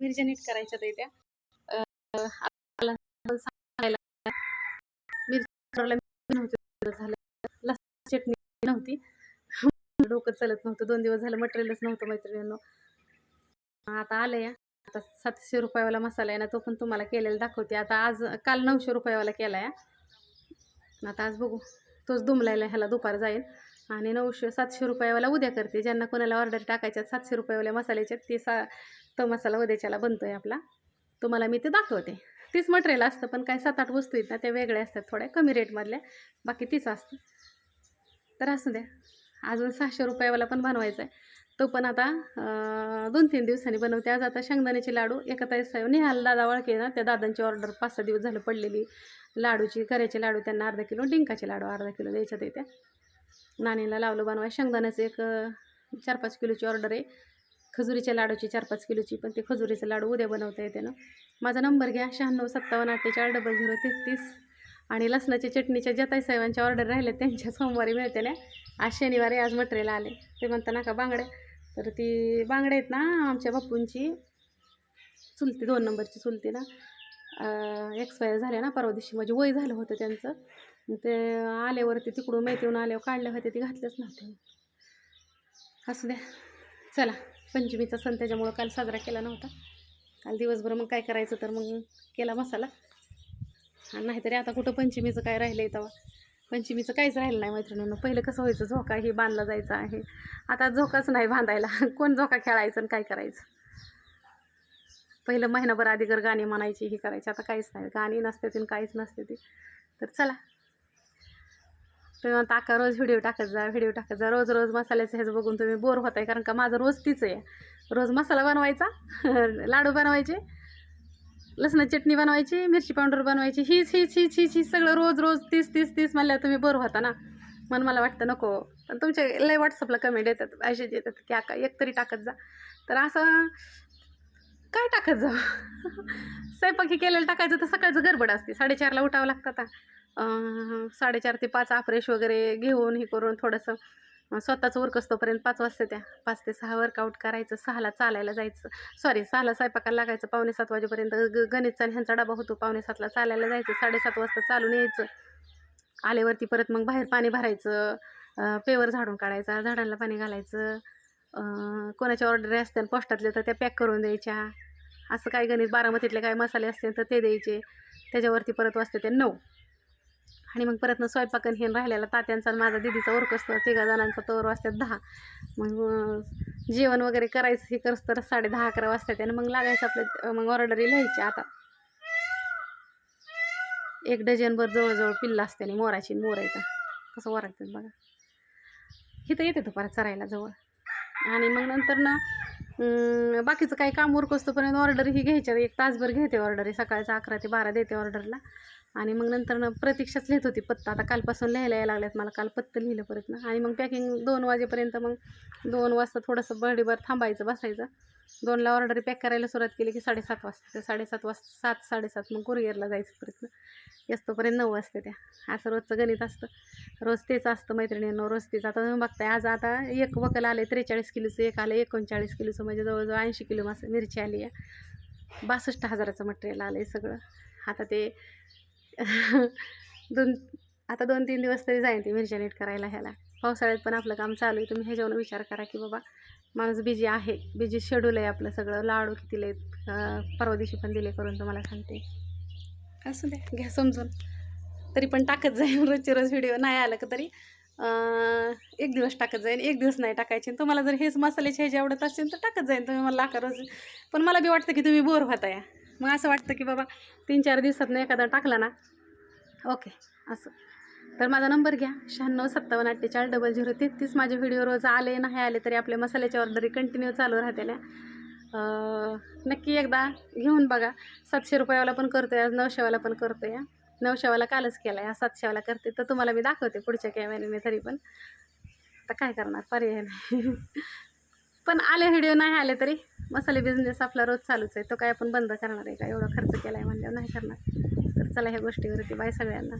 मिरच्या नीट करायच्या तर त्या. मिरची नव्हती चटणी नव्हती. डोकं चालत नव्हतं. दोन दिवस झालं मटेरियलच नव्हतं मैत्रिणींनो. आता आलं या आता सातशे रुपयावाला मसाला आहे ना तो पण तुम्हाला केलेला दाखवते. आता आज काल नऊशे रुपयावाला केला या आता आज बघू. तोच दुमलायला ह्याला दुपार जाईल. आणि नऊशे सातशे रुपयावाला उद्या करते. ज्यांना कोणाला ऑर्डर टाकायच्यात सातशे रुपयावाल्या मसाल्याच्यात ते सा तो मसाला उद्याच्याला बनतो आहे आपला. तुम्हाला मी ते दाखवते. तीच मटेरियल असतं पण काय सात आठ वस्तू आहेत ना त्या वेगळ्या असतात थोड्या कमी रेटमधल्या बाकी तीच असतं. तर असू द्या. अजून सहाशे रुपयावाला पण बनवायचा आहे. तो पण आता दोन तीन दिवसांनी बनवते. आज आता शेंगदाण्याचे लाडू एका ताईस निहाल दादा वळके ना त्या दादांची ऑर्डर पाच सहा दिवस झालं पडलेली. लाडूची करायचे लाडू त्यांना अर्धा किलो डिंकाचे लाडू अर्धा किलो द्यायच्यात येत्या. नाणीला लावलं बनवाय शेंगदाण्याचं एक चार पाच किलोची ऑर्डर आहे. खजुरीच्या लाडूची चार पाच किलोची पण ते खजुरीचं लाडू उद्या बनवता येते ना. माझा नंबर घ्या. शहाण्णव सत्तावन्न अठ्ठेचाळ डबल झिरो तेहतीस. आणि लसणाच्या चटणीच्या ज्या साहेबांच्या ऑर्डर राहिल्या. त्यांच्या सोमवारी मिळते ना. आज शनिवारी आज मटेरियल आले. ते म्हणता ना का बांगड्या. तर ती बांगड्या आहेत ना आमच्या बापूंची. चुलती दोन नंबरची चुलती ना. एक्सपायर झाल्या ना परवा दिवशी. म्हणजे वय झालं होतं त्यांचं. ते आल्यावरती तिकडून मैत्रीहून आल्यावर काढले होते ते घातलेच नव्हते. असू द्या. चला पंचमीचा सण त्याच्यामुळं काल साजरा केला नव्हता. काल दिवसभर मग काय करायचं तर मग केला मसाला. आणि नाहीतरी आता कुठं पंचमीचं काय राहिलं आहे तेव्हा. पंचमीचं काहीच राहिलं नाही मैत्रिणींना. पहिलं कसं व्हायचं झोका ही बांधला जायचा आहे. आता झोकाच नाही बांधायला. कोण झोका खेळायचं आणि काय करायचं? पहिलं महिनाभर आधीकर गाणी म्हणायची ही करायची. आता काहीच नाही. गाणी नसते ती काहीच नसते ती. तर चला. तुम्ही म्हणता अक्का रोज व्हिडिओ टाकत जा व्हिडिओ टाकत जा रोज रोज मसाल्याचं ह्याचं बघून तुम्ही बोर होत आहे कारण का माझं रोज तीच आहे. रोज मसाला बनवायचा लाडू बनवायचे लसणाची चटणी बनवायची मिरची पावडर बनवायची हीच हीच हीच हीच हीच सगळं रोज रोज तीस तीस तीस म्हणल्यावर तुम्ही बोर होता ना. मन मला वाटतं नको. पण तुमचे लय व्हॉट्सअपला कमेंट येतात मॅसेज येतात की आका एक तरी टाकत जा. तर असं काय टाकत जा स्वयंपाकी केलेलं टाकायचं तर सकाळचं गडबड असते. साडेचारला उठावं लागतं आता. साडेचार ते पाच आफ्रेश वगैरे घेऊन हे करून थोडंसं स्वतःचं वर्क असतोपर्यंत पाच वाजता त्या पाच ते सहा वर्कआउट करायचं सहाला चालायला जायचं. सॉरी सहाला स्वयंपाकाला लागायचं पावणे सात वाजेपर्यंत ग गणितचा आणि ह्यांचा डबा होतो पावणे सातला चालायला जायचं साडेसात वाजता चालून यायचं. आल्यावरती परत मग बाहेर पाणी भरायचं पेवर झाडून काढायचा झाडांना पाणी घालायचं. कोणाच्या ऑर्डर असतील पोस्टातले तर त्या पॅक करून द्यायच्या. असं काय गणित बारामतीतले काय मसाले असतील तर ते द्यायचे. त्याच्यावरती परत वाजते ते नऊ. आणि मग परत न स्वयंपाकन हे राहिलेला तात्यांचा आणि माझा दिदीचा ओरक असतो तिघा जणांचा तोवर वाजतात दहा. मग जेवण वगैरे करायचं हे करस तर साडे दहा अकरा वाजतात आणि मग लागायचं आपलं मग ऑर्डरी लिहायची आता. एक डझनभर जवळजवळ पिल्ला असते आणि मोराची मोर येतं कसं ओरडतात बघा. इथं येते तो परत चरायला जवळ. आणि मग नंतर ना बाकीचं काही काम उरक असतोपर्यंत ऑर्डर ही घ्यायच्या एक तासभर घेते ऑर्डर सकाळचं अकरा ते बारा देते ऑर्डरला आणि मग नंतर ना प्रतीक्षाच लिहित होती पत्ता. आता कालपासून लिहायला यायला लागल्यात मला काल पत्तं लिहिलं परत ना. आणि मग पॅकिंग दोन वाजेपर्यंत मग दोन वाजता थोडंसं बर्डीभर थांबायचं बसायचं. दोनला ऑर्डर पॅक करायला सुरुवात केली की साडेसात वाजता. त्या साडेसात वाजता सात साडेसात मग कुरिअरला जायचं परत येस्तोपर्यंत नऊ वाजते त्या. असं रोजचं गणित असतं. रोज तेच असतं मैत्रिणींना रोज तेच. आता तुम्ही बघताय आज आता एक वकल आले त्रेचाळीस किलोचं एक आलं एकोणचाळीस किलोचं. म्हणजे जवळजवळ ऐंशी किलो मास मिरची आली आहे. बासष्ट हजाराचं मटेरियल आलं आहे सगळं. आता ते दोन आता दोन तीन दिवस तरी जाईन ती मिरच्या नीट करायला ह्याला. पावसाळ्यात पण आपलं काम चालू आहे. तुम्ही ह्याच्यावर विचार करा की बाबा माणूस बिजी आहे. बिजी शेड्यूल आहे आपलं सगळं. लाडू किती लेत परवा दिवशी पण दिले करून तुम्हाला सांगते. असू द्या घ्या समजून. तरी पण टाकत जाईन. रोजचे रोज व्हिडिओ नाही आलं का तरी. एक दिवस टाकत जाईन. एक दिवस नाही टाकायचे. आणि तुम्हाला जर हेच मसाल्याचे ह्याचे आवडत असतील तर टाकत जाईन. तुम्ही मला लाका रोज. पण मला बी वाटतं की तुम्ही बोर होताय. मग असं वाटतं की बाबा तीन चार दिवसातनं एखादा टाकला ना. ओके असं. तर माझा नंबर घ्या. शहाण्णव सत्तावन्न अठ्ठेचाळीस डबल झिरो तेहतीस. माझे व्हिडिओ रोज आले नाही आले तरी आपल्या मसाल्याच्या ऑर्डरी कंटिन्यू चालू राहतेल्या नक्की एकदा घेऊन बघा. सातशे रुपयावाला पण करतोय आज नऊशेवाला पण करतोय. हा. नऊशेवाला कालच केला आहे सातशेवाला करते. तर तुम्हाला मी दाखवते पुढच्या कॅमेऱ्याने तरी पण. आता काय करणार? पर्याय नाही. पण आले व्हिडिओ नाही आले तरी. मसाले बिझनेस आपला रोज चालूच आहे. तो काय आपण बंद करणार आहे का? एवढा खर्च केला आहे म्हणल्यावर नाही करणार. तर चला ह्या गोष्टीवरती बाय सगळ्यांना.